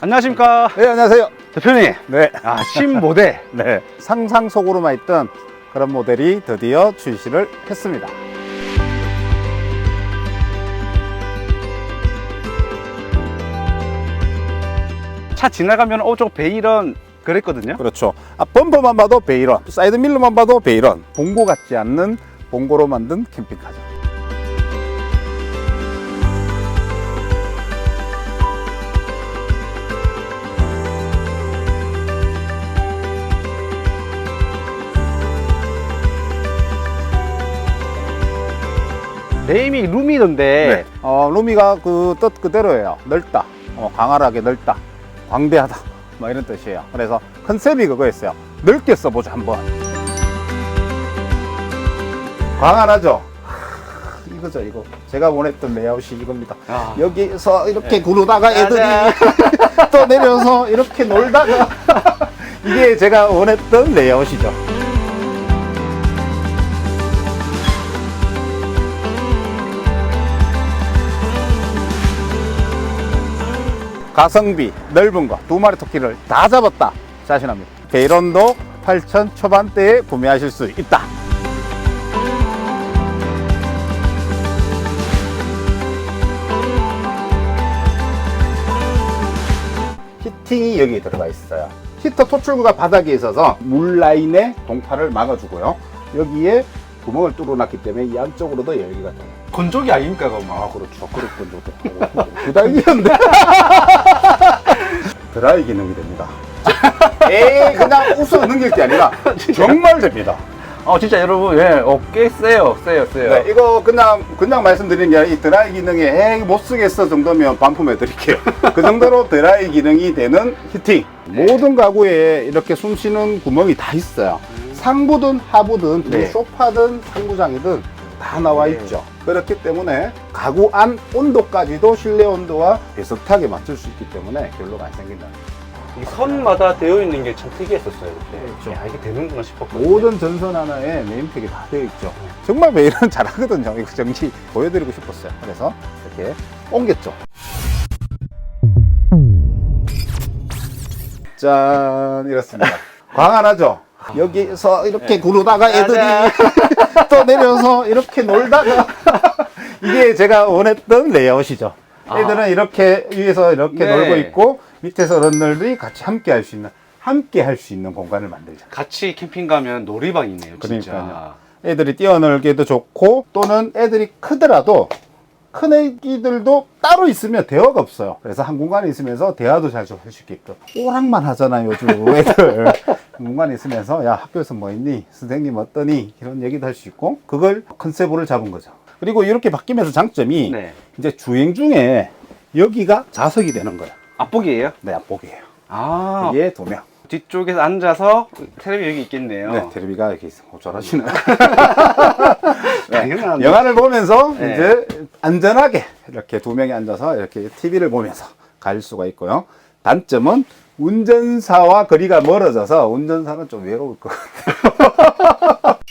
안녕하십니까 네, 안녕하세요. 대표님 네. 아 신모델 네. 상상 속으로만 있던 그런 모델이 드디어 출시를 했습니다. 차 지나가면 어 저 베이런 그랬거든요 그렇죠. 아, 범퍼만 봐도 베이런, 사이드 밀러만 봐도 베이런. 봉고 같지 않는 봉고로 만든 캠핑카죠. 네임이 루미던데 어, 루미가 그 뜻 그대로예요. 넓다. 어, 광활하게 넓다. 광대하다. 뭐 이런 뜻이에요. 그래서 컨셉이 그거였어요. 넓게 써보자 한번. 광활하죠. 하, 이거죠, 이거. 제가 원했던 레이아웃이 이겁니다. 아, 여기서 이렇게 구르다가 맞아. 애들이 또 내려서 이렇게 놀다가 이게 제가 원했던 레이아웃이죠. 가성비, 넓은 거, 두 마리 토끼를 다 잡았다. 자신합니다. 베이런도 8천 초반대에 구매하실 수 있다. 히팅이 여기 들어가 있어요. 히터 토출구가 바닥에 있어서 물 라인의 동파를 막아주고요. 여기에 구멍을 뚫어놨기 때문에 이 안쪽으로도 열기가 돼요. 건조기 아닙니까 그거 아 그렇죠. 그렇군 저도. 부담이었는데. 드라이 기능이 됩니다. 에이 그냥 웃어 넘길 게 아니라 정말 됩니다. 어 진짜 여러분 예 어 꽤 세요 세요 세요 네, 이거 그냥 그냥 말씀드리는 게 아니라 이 드라이 기능에 에이 못 쓰겠어 정도면 반품해 드릴게요. 그 정도로 드라이 기능이 되는 히팅. 모든 가구에 이렇게 숨 쉬는 구멍이 다 있어요. 상부든 하부든 뭐 네. 소파든 상부장이든 다 나와 네. 있죠. 그렇기 때문에 가구 안 온도까지도 실내 온도와 비슷하게 맞출 수 있기 때문에 결로가 안 생긴다. 이 선마다 되어 있는 게 참 특이했었어요 그때 그렇죠. 야 이게 되는구나 싶었거든요 모든 전선 하나에 네임팩이 다 되어 있죠. 정말 메일은 잘하거든요. 이거 정시 보여드리고 싶었어요. 그래서 이렇게 옮겼죠. 짠, 이렇습니다. 광활하죠? 여기서 이렇게 네. 구르다가 애들이 또 내려서 이렇게 놀다가 이게 제가 원했던 레이아웃이죠. 아. 애들은 이렇게 위에서 이렇게 네. 놀고 있고 밑에서 어른들이 같이 함께 할 수 있는 함께 할 수 있는 공간을 만들자. 같이 캠핑 가면 놀이방이네요 진짜 그러니까요. 애들이 뛰어놀기도 좋고 또는 애들이 크더라도 큰 애기들도 따로 있으면 대화가 없어요. 그래서 한 공간에 있으면서 대화도 잘좀할수 있게끔 오락만 하잖아요 요즘 애들 한 공간에 있으면서 야 학교에서 뭐 했니 선생님 어떠니 이런 얘기도 할 수 있고 그걸 컨셉으로 잡은 거죠. 그리고 이렇게 바뀌면서 장점이 네 이제 주행 중에 여기가 좌석이 되는 거예요. 앞보기예요 네 앞보기예요. 아 이게 두 명. 뒤쪽에서 앉아서 텔레비 여기 있겠네요 네 테레비가 이렇게 있어. 어, 잘하시네. 당연한 영화를 보면서 네. 이제 안전하게 이렇게 두 명이 앉아서 이렇게 TV를 보면서 갈 수가 있고요. 단점은 운전사와 거리가 멀어져서 운전사는 좀 외로울 것 같아요.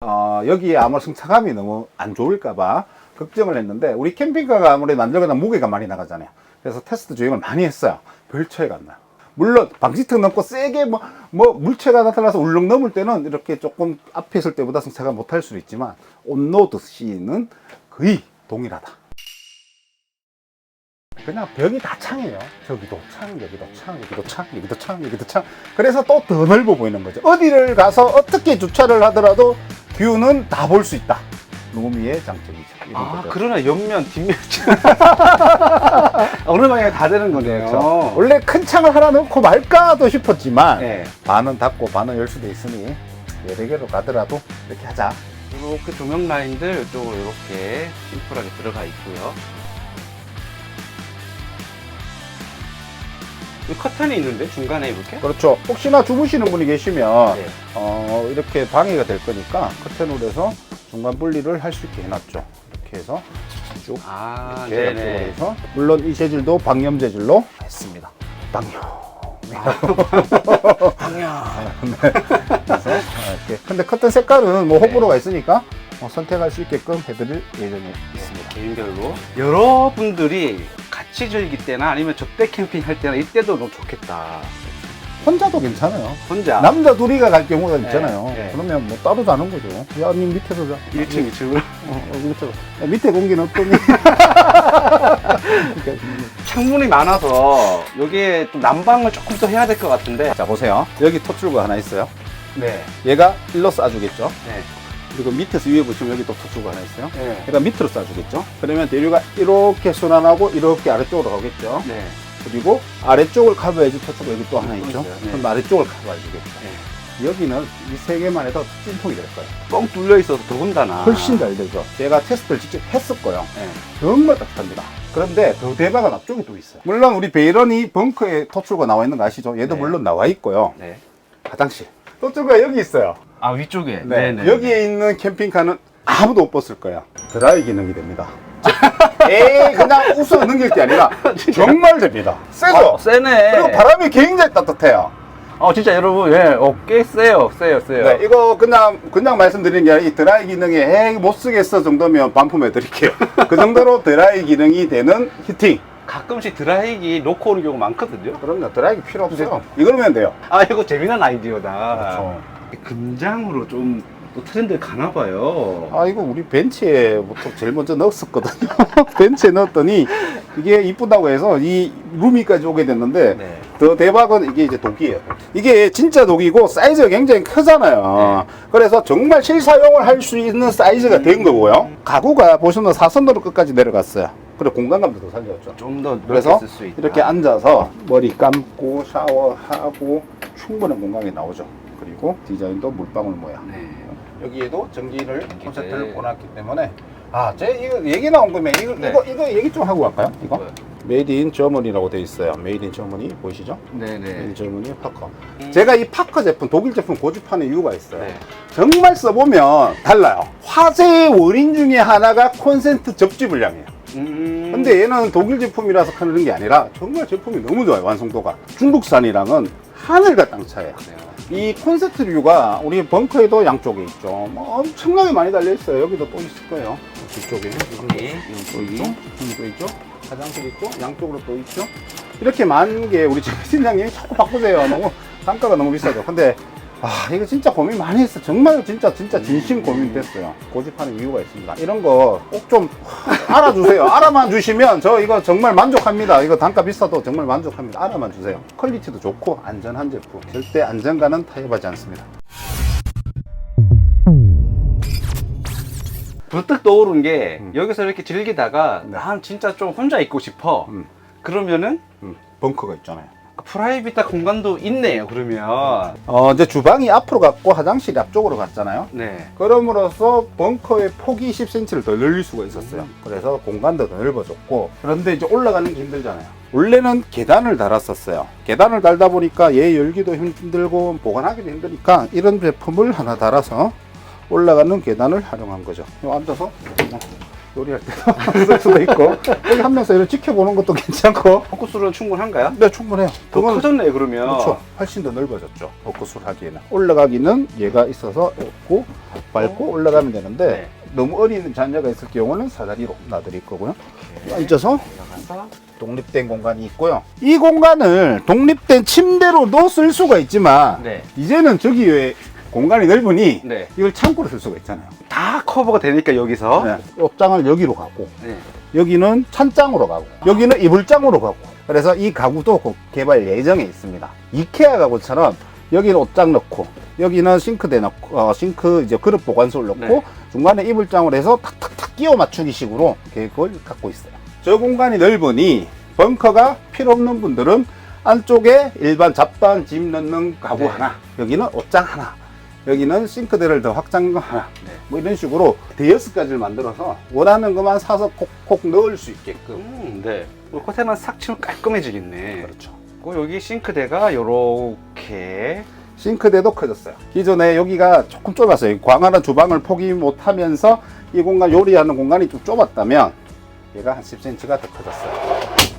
어, 여기에 아마 승차감이 너무 안 좋을까봐 걱정을 했는데 우리 캠핑카가 아무래도 만들거나 무게가 많이 나가잖아요. 그래서 테스트 주행을 많이 했어요. 별 차이가 안 나요. 물론 방지턱 넘고 세게 뭐, 뭐 물체가 나타나서 울릉 넘을 때는 이렇게 조금 앞에 있을 때보다 승차가 못할 수도 있지만 온로드 C는 거의 동일하다. 그냥 벽이 다 창이에요. 저기도 창, 여기도 창, 여기도 창, 여기도 창, 여기도 창. 그래서 또 더 넓어 보이는 거죠. 어디를 가서 어떻게 주차를 하더라도 뷰는 다 볼 수 있다. 루미의 장점이죠. 이런 아 거죠. 그러나 옆면 뒷면 어느 방향 다 되는 거네요 그렇죠. 원래 큰 창을 하나 넣고 말까도 싶었지만 네. 반은 닫고 반은 열 수도 있으니 여러 개로 가더라도 이렇게 하자. 이렇게 조명 라인들 이쪽으로 이렇게 심플하게 들어가 있고요. 이 커튼이 있는데 중간에 이렇게? 그렇죠. 혹시나 주무시는 분이 계시면 네. 어, 이렇게 방해가 될 거니까 커튼으로 해서 중간 분리를 할 수 있게 해놨죠. 이렇게 해서 쭉 아, 이렇게 네네. 해서 물론 이 재질도 방염 재질로 했습니다. 방염. 방향. 그래서 이렇게. 근데 커튼 색깔은 뭐 호불호가 있으니까 어, 선택할 수 있게끔 해드릴 예정이 있습니다. 개인별로 여러분들이 같이 같이 즐길 때나 아니면 접대 캠핑 할 때나 이때도 너무 좋겠다. 혼자도 괜찮아요. 혼자 남자 둘이가 갈 경우가 있잖아요. 네, 네. 그러면 뭐 따로 자는 거죠. 야, 니 밑에서 자. 1층, 2층으로 어, 어, 밑에서. 야, 밑에 공기는 어떠니? 그러니까 창문이 많아서 여기에 또 난방을 조금 더 해야 될 것 같은데. 자, 보세요. 여기 토출구 하나 있어요. 네. 얘가 일로 쏴주겠죠. 네. 그리고 밑에서 위에 보시면 여기 또 토출구 하나 있어요. 네. 얘가 밑으로 쏴주겠죠. 그러면 대류가 이렇게 순환하고 이렇게 아래쪽으로 가겠죠. 네. 그리고 아래쪽을 커버해줄 토출구 여기 또 하나 음, 있죠. 있어요. 네. 그럼 아래쪽을 커버해 주겠죠. 네. 여기는 이 세 개만 해도 찐통이 될 거예요. 뻥 뚫려 있어서 더군다나. 훨씬 잘 되죠. 제가 테스트를 직접 했었고요. 네. 정말 따뜻합니다. 그런데 더 대박은 앞쪽에 또 있어요. 물론 우리 베이런이 벙커에 토출구가 나와 있는 거 아시죠? 얘도 네. 물론 나와 있고요. 네. 화장실. 토출구가 여기 있어요. 아 위쪽에. 네. 네. 여기에 있는 캠핑카는 아무도 못 벗을 거야. 드라이 기능이 됩니다. 에이 그냥 웃어 넘길 게 아니라 정말 됩니다. 세죠? 어, 세네. 그리고 바람이 굉장히 따뜻해요. 어 진짜 여러분 예, 어 꽤 세요, 세요, 세요. 네, 이거 그냥 그냥 말씀드리는 게 아니라 이 드라이 기능에 에이 못 쓰겠어 정도면 반품해 드릴게요. 그 정도로 드라이 기능이 되는 히팅. 가끔씩 드라이기 놓고 오는 경우 많거든요. 그럼요. 드라이기 필요 없어요. 이거면 돼요. 아 이거 재미난 아이디어다. 그렇죠. 금장으로 좀 또 트렌드 가나 봐요. 아 이거 우리 벤치에 보통 제일 먼저 넣었었거든요. 벤치에 넣었더니 이게 이쁘다고 해서 이 루미까지 오게 됐는데 네. 더 대박은 이게 이제 독이에요. 이게 진짜 독이고 사이즈가 굉장히 크잖아요. 네. 그래서 정말 실사용을 할 수 있는 사이즈가 된 거고요. 가구가 보시면 사선도로 끝까지 내려갔어요. 그리고 공간감도 더 살렸죠. 좀 더 넓게 그래서 쓸 수 있다. 이렇게 앉아서 머리 감고 샤워하고 충분한 공간이 나오죠. 그리고 디자인도 물방울 모양. 네. 여기에도 전기를 전기를. 콘센트를 꽂았기 때문에 아, 제 이거 얘기 나온 김에 이거 네. 이거 이거 얘기 좀 하고 갈까요? 이거 뭐요? 메이드 인 저머니라고 돼 있어요. 메이드 인 저머니 보이시죠? 메이드 네네. 인 저머니 파커. 음. 제가 이 파커 제품 독일 제품 고집하는 이유가 있어요. 네. 정말 써보면 달라요. 화재의 원인 중에 하나가 콘센트 접지 불량이에요. 음. 근데 얘는 독일 제품이라서 하는 게 아니라 정말 제품이 너무 좋아요. 완성도가. 중국산이랑은 하늘과 땅 차이에요. 그래요. 이 콘센트류가 우리 벙커에도 양쪽에 있죠. 뭐 엄청나게 많이 달려 있어요. 여기도 또 있을 거예요. 뒤쪽에 여기, 또 여기. 있죠. 여기 또 있죠. 화장실 있고 양쪽으로 또 있죠. 이렇게 많은 게 우리 팀장님이 자꾸 바꾸세요. 너무 단가가 너무 비싸죠. 근데 아 이거 진짜 고민 많이 했어. 정말 진짜 진짜 진심 고민됐어요. 고집하는 이유가 있습니다. 이런 거 꼭 좀 알아주세요. 알아만 주시면 저 이거 정말 만족합니다. 이거 단가 비싸도 정말 만족합니다. 알아만 주세요. 퀄리티도 좋고 안전한 제품. 절대 안전가는 타협하지 않습니다. 불뜩 떠오른 게 음. 여기서 이렇게 즐기다가 네. 난 진짜 좀 혼자 있고 싶어. 음. 그러면은 음, 벙커가 있잖아요. 프라이빗한 공간도 있네요. 그러면 어, 이제 주방이 앞으로 갔고 화장실이 앞쪽으로 갔잖아요. 네. 그럼으로써 벙커의 폭이 10cm를 더 늘릴 수가 있었어요. 그래서 공간도 더 넓어졌고 그런데 이제 올라가는 게 힘들잖아요. 원래는 계단을 달았었어요. 계단을 달다 보니까 얘 열기도 힘들고 보관하기도 힘드니까 이런 제품을 하나 달아서 올라가는 계단을 활용한 거죠. 요 앉아서 뭐 요리할 때도 쓸 수도 있고 여기 한 명서 이렇게 지켜보는 것도 괜찮고 포커스로는 충분한가요? 네 충분해요. 더 그건 커졌네 그러면. 그렇죠. 훨씬 더 넓어졌죠. 벚꽃을 하기에는. 올라가기는 얘가 있어서 없고 밟고 올라가면 되는데 네. 너무 어린 자녀가 있을 경우는 사다리로 놔드릴 거고요. 앉아서 올라가서 독립된 공간이 있고요. 이 공간을 독립된 침대로도 쓸 수가 있지만 네. 이제는 저기에 공간이 넓으니 네. 이걸 창고로 쓸 수가 있잖아요. 다 커버가 되니까 여기서. 네. 옷장을 여기로 가고 네. 여기는 찬장으로 가고 여기는 이불장으로 가고 그래서 이 가구도 곧 개발 예정에 있습니다 이케아 가구처럼 여기는 옷장 넣고 여기는 싱크대 넣고 어, 싱크 이제 그릇 보관소를 넣고 네. 중간에 이불장을 해서 탁탁탁 끼워 맞추기 식으로 계획을 갖고 있어요 저 공간이 넓으니 벙커가 필요 없는 분들은 안쪽에 일반 잡다한 짐 넣는 가구 네. 하나 여기는 옷장 하나 여기는 싱크대를 더 확장 하나 네. 뭐 이런 식으로 대여섯 가지를 만들어서 원하는 것만 사서 콕콕 넣을 수 있게끔 음, 네. 뭐 코테만 싹 치면 깔끔해지겠네. 그렇죠. 그리고 여기 싱크대가 요렇게. 싱크대도 커졌어요. 기존에 여기가 조금 좁았어요. 광활한 주방을 포기 못하면서 이 공간 요리하는 공간이 좀 좁았다면 얘가 한 10cm가 더 커졌어요.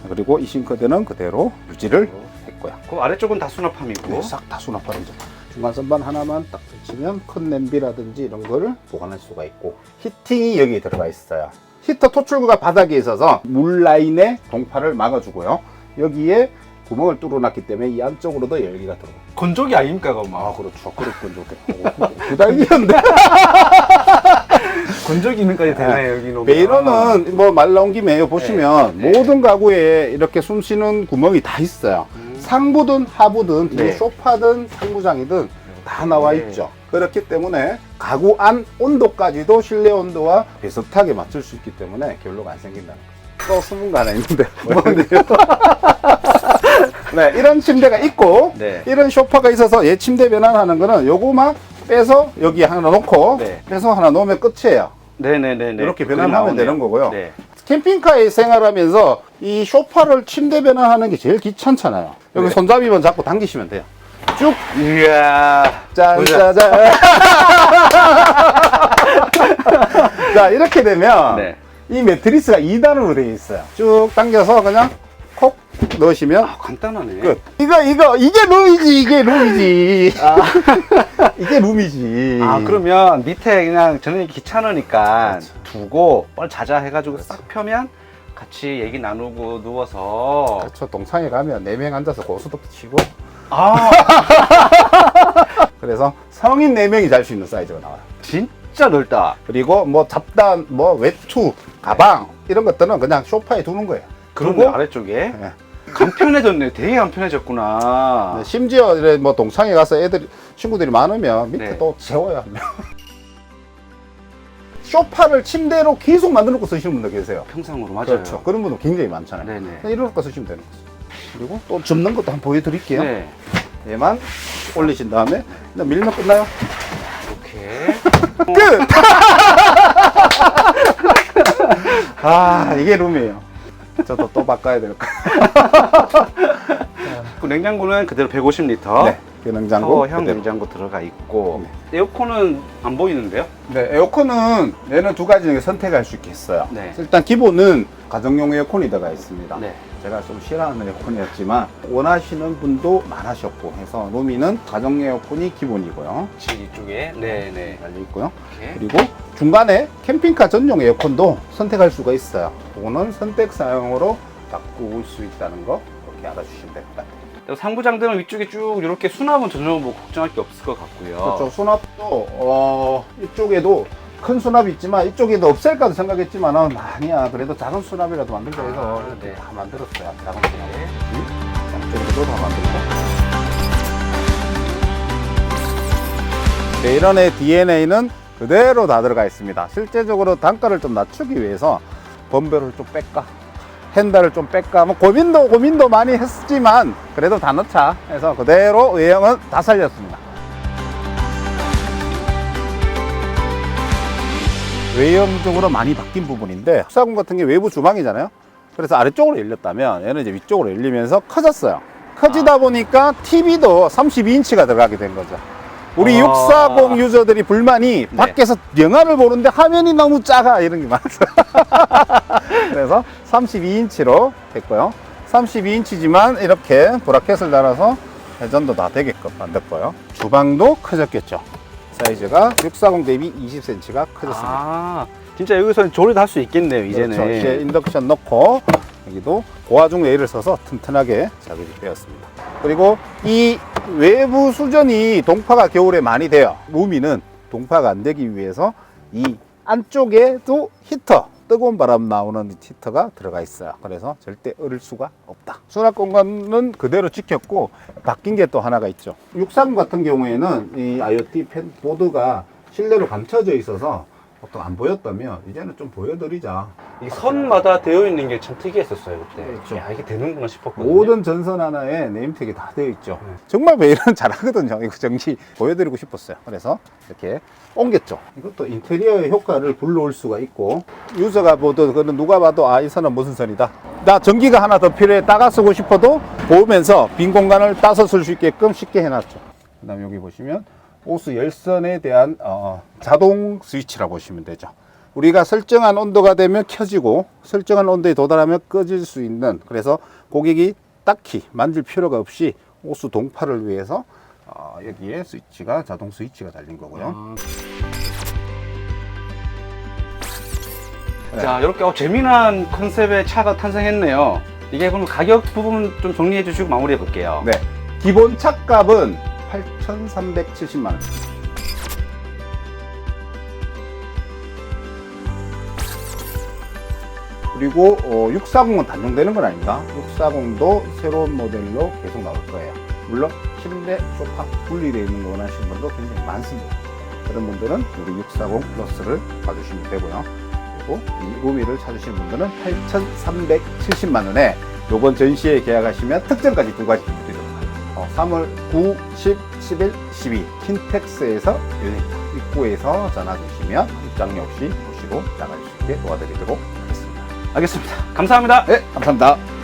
그리고 이 싱크대는 그대로 유지를 했고요. 그 아래쪽은 다 수납함이고. 네, 싹다 수납하는 점. 중간 선반 하나만 딱 설치면 큰 냄비라든지 이런 거를 보관할 수가 있고 히팅이 여기 들어가 있어요. 히터 토출구가 바닥에 있어서 물 라인의 동파를 막아주고요. 여기에 구멍을 뚫어놨기 때문에 이 안쪽으로도 열기가 들어요. 건조기 아닙니까, 그럼? 아 그렇죠. 그렇군 좋게. 부담이었는데. 건조 기능까지 되네, 여기 놓으면. 베이러는 뭐 말 나온 김에 여기 보시면 네. 모든 가구에 이렇게 숨 쉬는 구멍이 다 있어요. 음. 상부든 하부든 네. 소파든 상부장이든 다 나와 네. 있죠. 그렇기 때문에 가구 안 온도까지도 실내 온도와 비슷하게 맞출 수 있기 때문에 결로가 안 생긴다는 거죠. 또 숨은 거 하나 있는데 뭔데요? 네, 이런 침대가 있고 네. 이런 소파가 있어서 얘 침대 변환하는 거는 요거만 빼서 여기 하나 놓고 네. 빼서 하나 놓으면 끝이에요. 네네네네. 이렇게 그게 변환하면 나오네요. 되는 거고요. 네. 캠핑카에 생활하면서 이 소파를 침대 변환하는 게 제일 귀찮잖아요. 여기 네. 손잡이만 잡고 당기시면 돼요. 쭉 이야. 짠짜잔. 자 이렇게 되면 네. 이 매트리스가 2단으로 되어 있어요. 쭉 당겨서 그냥 콕 넣으시면 아, 간단하네. 끝. 이거 이거 이게 룸이지 이게 룸이지. 이게 룸이지. 아, 그러면 밑에 그냥 저는 귀찮으니까 두고 뻘 자자 해가지고 싹 펴면 같이 얘기 나누고 누워서. 그렇죠. 동창회 가면 4명 앉아서 고스톱 치고 아, 그래서 성인 4명이 잘 수 있는 사이즈가 나와요. 진짜 넓다. 그리고 뭐 잡단, 뭐 외투, 가방 이런 것들은 그냥 소파에 두는 거예요. 그러네, 그리고 아래쪽에. 네. 간편해졌네. 되게 간편해졌구나. 네, 심지어 이래 뭐 동창회 가서 애들 친구들이 많으면 밑에 네. 또 재워요 한 명. 소파를 침대로 계속 만들어 놓고 쓰시는 분들 계세요. 평상으로 맞아요. 그렇죠. 그런 분들 굉장히 많잖아요. 네네. 이렇게 놓고 쓰시면 되는 거죠. 그리고 또 접는 것도 한번 보여드릴게요. 네. 얘만 올리신 다음에 그냥 밀면 끝나요. 이렇게. 끝! 아, 이게 룸이에요. 저도 또 바꿔야 될 거예요. 그 냉장고는 그대로 150리터. 네, 그 냉장고. 샤워형 그대로. 냉장고 들어가 있고 에어컨은 안 보이는데요? 네, 에어컨은 얘는 두 가지 중에 선택할 수 있겠어요. 네. 일단 기본은 가정용 에어컨이 들어가 있습니다. 네. 제가 좀 싫어하는 에어컨이었지만 원하시는 분도 많으셨고 해서 루미는 가정 에어컨이 기본이고요. 지 이쪽에 네네 달려 있고요. 이렇게 그리고 중간에 캠핑카 전용 에어컨도 선택할 수가 있어요. 그거는 선택 사용으로 바꿀 수 있다는 거 이렇게 알아주시면 됩니다. 상부장들은 위쪽에 쭉 이렇게 수납은 전혀 뭐 걱정할 게 없을 것 같고요. 그렇죠. 수납도 어, 이쪽에도 큰 수납이 있지만 이쪽에도 없앨까도 생각했지만은 아니야. 그래도 작은 수납이라도 만들자 해서 아, 네. 다 만들었어요. 작은 수납. 응? 양쪽으로도 다 만들고. 베이런의 DNA는 그대로 다 들어가 있습니다. 실제적으로 단가를 좀 낮추기 위해서 범배를 좀 뺄까? 핸들을 좀 뺄까? 뭐 고민도 고민도 많이 했지만 그래도 다 넣자 해서 그대로 외형은 다 살렸습니다. 외형적으로 많이 바뀐 부분인데 흑사군 같은 게 외부 주방이잖아요. 그래서 아래쪽으로 열렸다면 얘는 이제 위쪽으로 열리면서 커졌어요. 커지다 보니까 TV도 32인치가 들어가게 된 거죠. 우리 아. 640 유저들이 불만이 밖에서 영화를 보는데 화면이 너무 작아 이런 게 많았어요. 그래서 32인치로 됐고요. 32인치지만 이렇게 브라켓을 달아서 회전도 다 되게끔 만들고요. 주방도 커졌겠죠. 사이즈가 640 대비 20cm가 커졌습니다. 아 진짜 여기서 조리도 할 수 있겠네요 이제는. 그렇죠. 이제 인덕션 넣고 여기도 고화중 레일을 써서 튼튼하게 작업이 되었습니다. 그리고 이 외부 수전이 동파가 겨울에 많이 돼요. 루미는 동파가 안 되기 위해서 이 안쪽에도 히터 뜨거운 바람 나오는 히터가 들어가 있어요. 그래서 절대 얼을 수가 없다. 수납 공간은 그대로 지켰고 바뀐 게 또 하나가 있죠. 63 같은 경우에는 이 IoT 펜 보드가 실내로 감춰져 있어서 보통 안 보였다면 이제는 좀 보여드리자. 이 선마다 되어 있는 게 참 특이했었어요 그때. 그렇죠. 야 이게 되는구나 싶었거든요. 모든 전선 하나에 네임택이 다 되어 있죠. 네. 정말 베일은 잘하거든요. 이거 정시 보여드리고 싶었어요. 그래서 이렇게 옮겼죠. 이것도 인테리어의 효과를 불러올 수가 있고 유저가 보도 그는 누가 봐도 아 이 선은 무슨 선이다. 나 전기가 하나 더 필요해 따가 쓰고 싶어도 보면서 빈 공간을 따서 쓸 수 있게끔 쉽게 해놨죠. 그다음 여기 보시면 오스 열선에 대한 어, 자동 스위치라고 보시면 되죠. 우리가 설정한 온도가 되면 켜지고 설정한 온도에 도달하면 꺼질 수 있는 그래서 고객이 딱히 만질 필요가 없이 오스 동파를 위해서 어, 여기에 스위치가 자동 스위치가 달린 거고요. 아, 네. 자, 이렇게 어, 재미난 컨셉의 차가 탄생했네요. 이게 그럼 가격 부분 좀 정리해 주시고 마무리해 볼게요. 네. 기본 차값은 8,370만 원. 그리고 어, 640은 단종되는 건 아닙니다. 640도 새로운 모델로 계속 나올 거예요. 물론 실내 소파 분리되어 있는 거 원하시는 분도 굉장히 많습니다. 그런 분들은 우리 640 플러스를 봐주시면 되고요. 그리고 이 루미를 찾으시는 분들은 8,370만 원에 요번 전시에 계약하시면 특전까지 두 가지 3월 9, 10, 11, 12 킨텍스에서 열립니다. 입구에서 전화 주시면 입장료 없이 보시고 나갈 수 있게 도와드리도록 하겠습니다. 알겠습니다. 감사합니다. 네, 감사합니다.